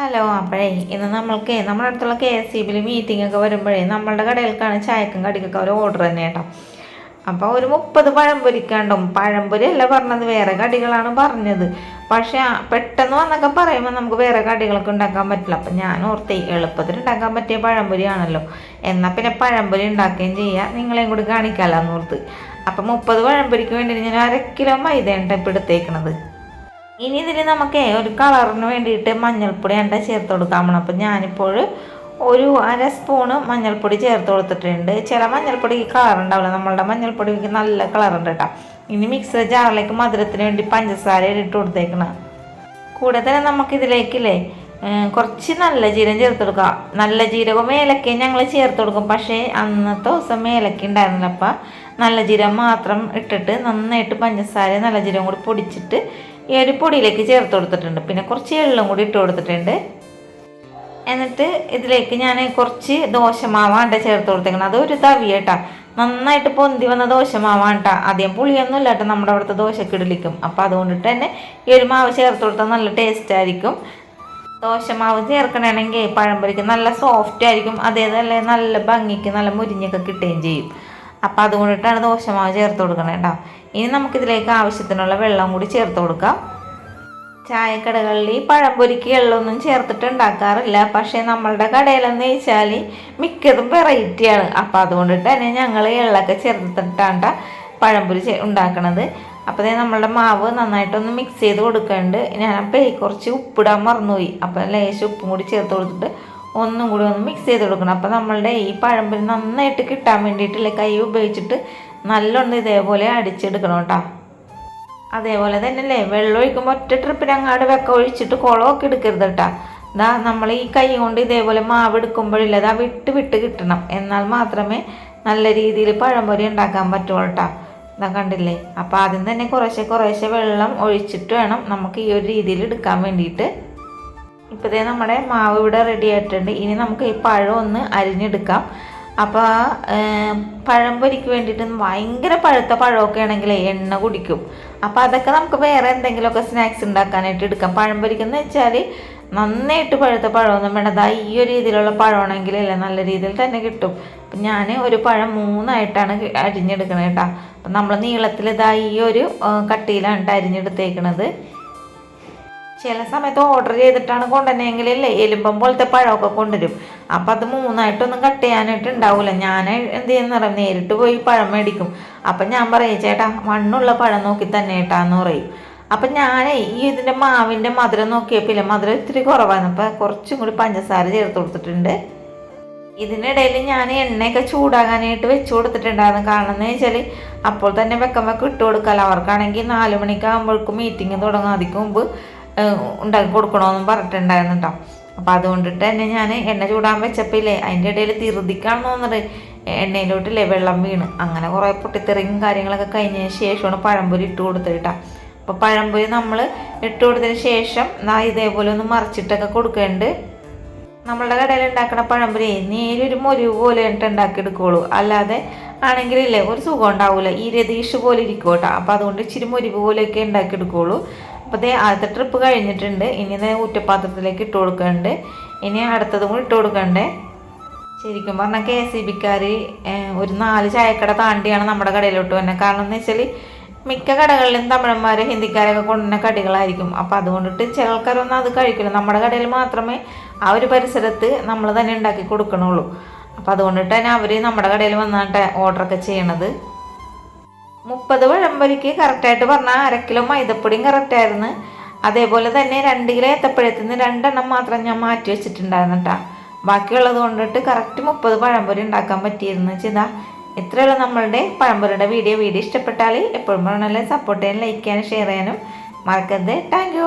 Hello അപ്പോഴേ ഇന്ന് നമ്മൾക്ക് നമ്മുടെ അടുത്തുള്ള കെ എസ് സി ബിയിൽ മീറ്റിംഗ് ഒക്കെ വരുമ്പോഴേ നമ്മളുടെ കടയിലേക്കാണ് ചായക്കും കടിക്കൊക്കെ അവർ ഓർഡർ തന്നെ കേട്ടോ. അപ്പോൾ ഒരു മുപ്പത് പഴംപൊരിക്കാണ്ടും പഴംപൊരി അല്ല പറഞ്ഞത് വേറെ കടികളാണ് പറഞ്ഞത്. പക്ഷേ പെട്ടെന്ന് വന്നൊക്കെ പറയുമ്പോൾ നമുക്ക് വേറെ കടികളൊക്കെ ഉണ്ടാക്കാൻ പറ്റില്ല. അപ്പം ഞാൻ ഓർത്തേ എളുപ്പത്തിൽ ഉണ്ടാക്കാൻ പറ്റിയ പഴംപൊരിയാണല്ലോ എന്നാൽ പിന്നെ പഴംപൊരി ഉണ്ടാക്കുകയും ചെയ്യുക നിങ്ങളെയും കൂടി കാണിക്കാമല്ലോ എന്നോർത്ത്. അപ്പം മുപ്പത് പഴംപൊരിക്ക് വേണ്ടി ഞാൻ അര കിലോ മൈദയാണ് ഇപ്പം എടുത്തേക്കണത് ഇനി ഇതിൽ നമുക്ക് ഒരു കളറിന് വേണ്ടിയിട്ട് മഞ്ഞൾപ്പൊടി ഉണ്ട് ചേർത്ത് കൊടുക്കാൻ പോകണം അപ്പം ഞാനിപ്പോൾ ഒരു അര സ്പൂണ് മഞ്ഞൾപ്പൊടി ചേർത്ത് കൊടുത്തിട്ടുണ്ട്. ചില മഞ്ഞൾപ്പൊടിക്ക് കളർ ഉണ്ടാവില്ല. നമ്മളുടെ മഞ്ഞൾപ്പൊടിക്ക് നല്ല കളറുണ്ട് കേട്ടോ. ഇനി മിക്സർ ജാറിലേക്ക് മധുരത്തിന് വേണ്ടി പഞ്ചസാര ഇട്ട് കൊടുത്തേക്കണം. കൂടെ തന്നെ നമുക്കിതിലേക്കില്ലേ കുറച്ച് നല്ല ജീരകം ചേർത്ത് കൊടുക്കാം നല്ല ജീരകം ഏലക്കയും ഞങ്ങൾ ചേർത്ത് കൊടുക്കും. പക്ഷേ അന്നത്തെ ദിവസം ഏലക്ക ഉണ്ടായിരുന്നില്ല. അപ്പം നല്ല ജീരകം മാത്രം ഇട്ടിട്ട് നന്നായിട്ട് പഞ്ചസാര നല്ല ജീരകം കൂടി പൊടിച്ചിട്ട് ഈ ഒരു പൊടിയിലേക്ക് ചേർത്ത് കൊടുത്തിട്ടുണ്ട്. പിന്നെ കുറച്ച് എള്ളും കൂടി ഇട്ട് കൊടുത്തിട്ടുണ്ട്. എന്നിട്ട് ഇതിലേക്ക് ഞാൻ കുറച്ച് ദോശമാവാണ്ട ചേർത്ത് കൊടുത്തേക്കണം അത് ഒരു തവി കേട്ടാ. നന്നായിട്ട് പൊന്തി വന്ന ദോശമാവാണ്ട ആദ്യം പുളിയൊന്നും ഇല്ല കേട്ടോ നമ്മുടെ അവിടുത്തെ ദോശക്ക് ഇഡലിക്കും അപ്പോൾ അതുകൊണ്ടിട്ട് തന്നെ ഈ ഒരു മാവ് ചേർത്ത് കൊടുത്താൽ നല്ല ടേസ്റ്റ് ആയിരിക്കും. ദോശമാവ് ചേർക്കണമെങ്കിൽ പഴംപൊരിക്ക് നല്ല സോഫ്റ്റ് ആയിരിക്കും. അതേതല്ലേ നല്ല ഭംഗിക്ക് നല്ല മുരിഞ്ഞൊക്കെ കിട്ടുകയും ചെയ്യും. അപ്പോൾ അതുകൊണ്ടിട്ടാണ് ദോശമാവ് ചേർത്ത് കൊടുക്കണേ കേട്ടോ ഇനി നമുക്കിതിലേക്ക് ആവശ്യത്തിനുള്ള വെള്ളം കൂടി ചേർത്ത് കൊടുക്കാം. ചായക്കടകളിൽ ഈ പഴംപൊരിക്ക് എള്ളൊന്നും ചേർത്തിട്ട് ഉണ്ടാക്കാറില്ല. പക്ഷേ നമ്മളുടെ കടയിലെന്ന് വെച്ചാൽ മിക്കതും വെറൈറ്റിയാണ് അപ്പോൾ അതുകൊണ്ടിട്ട് തന്നെ ഞങ്ങൾ എള്ളൊക്കെ ചേർത്തിട്ടാണ് പഴംപൊരി ഉണ്ടാക്കണത്. അപ്പോൾ തന്നെ നമ്മളുടെ മാവ് നന്നായിട്ടൊന്ന് മിക്സ് ചെയ്ത് കൊടുക്കേണ്ട ഞാൻ പേ കുറച്ച് ഉപ്പിടാൻ മറന്നുപോയി. അപ്പോൾ ലേശം ഉപ്പും കൂടി ചേർത്ത് കൊടുത്തിട്ട് ഒന്നും കൂടി ഒന്ന് മിക്സ് ചെയ്ത് കൊടുക്കണം. അപ്പോൾ നമ്മളുടെ ഈ പഴംപൊരി നന്നായിട്ട് കിട്ടാൻ വേണ്ടിയിട്ടുള്ള കൈ ഉപയോഗിച്ചിട്ട് നല്ലോണം ഇതേപോലെ അടിച്ചെടുക്കണം കേട്ടോ. അതേപോലെ തന്നെ അല്ലേ വെള്ളം ഒഴിക്കുമ്പോൾ ഒറ്റ ട്രിപ്പിന് അങ്ങാട് വെക്ക ഒഴിച്ചിട്ട് കുളമൊക്കെ എടുക്കരുത് കേട്ടോ. ഇതാ നമ്മൾ ഈ കൈ കൊണ്ട് ഇതേപോലെ മാവ് എടുക്കുമ്പോഴില്ല ദാ വിട്ട് വിട്ട് കിട്ടണം. എന്നാൽ മാത്രമേ നല്ല രീതിയിൽ പഴംപൊരി ഉണ്ടാക്കാൻ പറ്റുള്ളൂ കേട്ടോ. ഇതാ കണ്ടില്ലേ? അപ്പോൾ ആദ്യം തന്നെ കുറേശ്ശെ കുറേശ്ശെ വെള്ളം ഒഴിച്ചിട്ട് വേണം നമുക്ക് ഈ ഒരു രീതിയിൽ എടുക്കാൻ വേണ്ടിയിട്ട്. ഇപ്പോഴത്തേ നമ്മുടെ മാവ് ഇവിടെ റെഡി ആയിട്ടുണ്ട്. ഇനി നമുക്ക് ഈ പഴം ഒന്ന് അരിഞ്ഞെടുക്കാം. അപ്പോൾ പഴം പൊരിക്ക് വേണ്ടിയിട്ട് ഭയങ്കര പഴുത്ത പഴമൊക്കെ ആണെങ്കിൽ എണ്ണ കുടിക്കും. അപ്പോൾ അതൊക്കെ നമുക്ക് വേറെ എന്തെങ്കിലുമൊക്കെ സ്നാക്സ് ഉണ്ടാക്കാനായിട്ട് എടുക്കാം. പഴം പൊരിക്കെന്ന് വെച്ചാൽ നന്നായിട്ട് പഴുത്ത പഴമൊന്നും വേണ്ട. ദാ ഈ ഒരു രീതിയിലുള്ള പഴമാണെങ്കിൽ അല്ലേ നല്ല രീതിയിൽ തന്നെ കിട്ടും. അപ്പം ഞാൻ ഒരു പഴം മൂന്നായിട്ടാണ് അരിഞ്ഞെടുക്കണത് കേട്ടോ അപ്പം നമ്മൾ നീളത്തിൽ ഇതാ ഈ ഒരു കട്ടിയിലാണ് ട്ടോ അരിഞ്ഞെടുത്തേക്കണത്. ചില സമയത്ത് ഓർഡർ ചെയ്തിട്ടാണ് കൊണ്ടുവന്നെങ്കിലല്ലേ എലുമ്പം പോലത്തെ പഴമൊക്കെ കൊണ്ടുവരും. അപ്പം അത് മൂന്നായിട്ടൊന്നും കട്ട് ചെയ്യാനായിട്ട് ഉണ്ടാവില്ല ഞാൻ എന്ത് ചെയ്യുന്ന പറയാം നേരിട്ട് പോയി പഴം മേടിക്കും. അപ്പം ഞാൻ പറയും ചേട്ടാ മണ്ണുള്ള പഴം നോക്കി തന്നെ ഏട്ടാന്ന് പറയും. അപ്പം ഞാൻ ഈ ഇതിന്റെ മാവിന്റെ മധുരം നോക്കിയപ്പോൾ മധുരം ഇത്തിരി കുറവാണ്. അപ്പം കുറച്ചും കൂടി പഞ്ചസാര ചേർത്ത് കൊടുത്തിട്ടുണ്ട്. ഇതിനിടയിൽ ഞാൻ എണ്ണയൊക്കെ ചൂടാകാനായിട്ട് വെച്ച് കൊടുത്തിട്ടുണ്ടായിരുന്നു. കാരണം എന്ന് വെച്ചാൽ അപ്പോൾ തന്നെ വെക്കുമ്പോൾ ഇട്ട് കൊടുക്കാമല്ലോ അവർക്കാണെങ്കിൽ നാല് മണിക്കാകുമ്പോഴേക്കും മീറ്റിംഗ് തുടങ്ങും. ഉണ്ടാക്കി കൊടുക്കണമെന്നും പറഞ്ഞിട്ടുണ്ടായിരുന്നു കേട്ടോ അപ്പോൾ അതുകൊണ്ടിട്ട് തന്നെ ഞാൻ എണ്ണ ചൂടാൻ വെച്ചപ്പോൾ ഇല്ലേ അതിന്റെ ഇടയിൽ തിരുതിക്കാണെന്ന് തോന്നുന്നത് എണ്ണയിലോട്ടില്ലേ വെള്ളം വീണ്. അങ്ങനെ കുറേ പൊട്ടിത്തെറിയും കാര്യങ്ങളൊക്കെ കഴിഞ്ഞതിന് ശേഷമാണ് പഴംപൊരി ഇട്ട് കൊടുത്തത് കേട്ടോ അപ്പോൾ പഴംപൊരി നമ്മൾ ഇട്ട് കൊടുത്തതിന് ശേഷം ഇതേപോലെ ഒന്ന് മറിച്ചിട്ടൊക്കെ കൊടുക്കേണ്ട. നമ്മളുടെ കടയിൽ ഉണ്ടാക്കുന്ന പഴംപൊരി നേരൊരു മുരിവ് പോലെ എന്നിട്ട് ഉണ്ടാക്കിയെടുക്കുള്ളൂ അല്ലാതെ ആണെങ്കിലില്ലേ ഒരു സുഖം ഉണ്ടാവില്ല ഈ രതീഷ് പോലെ ഇരിക്കും കേട്ടോ അപ്പോൾ അതുകൊണ്ട് ഇച്ചിരി മുരിവ് പോലെയൊക്കെ എടുക്കുകയുള്ളൂ അപ്പോൾ അതേ ആദ്യത്തെ ട്രിപ്പ് കഴിഞ്ഞിട്ടുണ്ട്. ഇനി നേ ഊറ്റപ്പാത്രത്തിലേക്ക് ഇട്ട് കൊടുക്കുന്നുണ്ട് ഇനി അടുത്തതും കൂടി ഇട്ട് കൊടുക്കണ്ടേ? ശരിക്കും പറഞ്ഞാൽ കെ ഇ ബിക്കാർ ഒരു നാല് ചായക്കട താണ്ടിയാണ് നമ്മുടെ കടയിലോട്ട് വരുന്നത് കാരണം എന്ന് വെച്ചാൽ മിക്ക കടകളിലും തമിഴന്മാർ ഹിന്ദിക്കാരൊക്കെ കൊണ്ടുവന്ന കടികളായിരിക്കും. അപ്പോൾ അതുകൊണ്ടിട്ട് ചില ആൾക്കാരൊന്നും അത് കഴിക്കില്ല. നമ്മുടെ കടയിൽ മാത്രമേ ആ ഒരു പരിസരത്ത് നമ്മൾ തന്നെ ഉണ്ടാക്കി കൊടുക്കണുള്ളൂ. അപ്പോൾ അതുകൊണ്ടിട്ട് തന്നെ അവർ നമ്മുടെ കടയിൽ വന്നിട്ട് ഓർഡറൊക്കെ ചെയ്യണത്. മുപ്പത് പഴംപൊരിക്ക് കറക്റ്റായിട്ട് പറഞ്ഞാൽ അര കിലോ മൈദപ്പൊടിയും കറക്റ്റായിരുന്നു അതേപോലെ തന്നെ രണ്ട് കിലോ ഏത്തപ്പഴത്തിൽ നിന്ന് രണ്ടെണ്ണം മാത്രം ഞാൻ മാറ്റി വെച്ചിട്ടുണ്ടായിരുന്നു ബാക്കിയുള്ളത് കൊണ്ടിട്ട് കറക്റ്റ് മുപ്പത് പഴംപൊരി ഉണ്ടാക്കാൻ പറ്റിയിരുന്നു ചെയ്താൽ ഇത്രയുള്ള നമ്മളുടെ പഴംപൊരിയുടെ വീഡിയോ. വീഡിയോ ഇഷ്ടപ്പെട്ടാൽ എപ്പോഴും പറഞ്ഞാലും സപ്പോർട്ട് ചെയ്യാനും ലൈക്ക് ചെയ്യാനും ഷെയർ ചെയ്യാനും മറക്കരുത്. താങ്ക്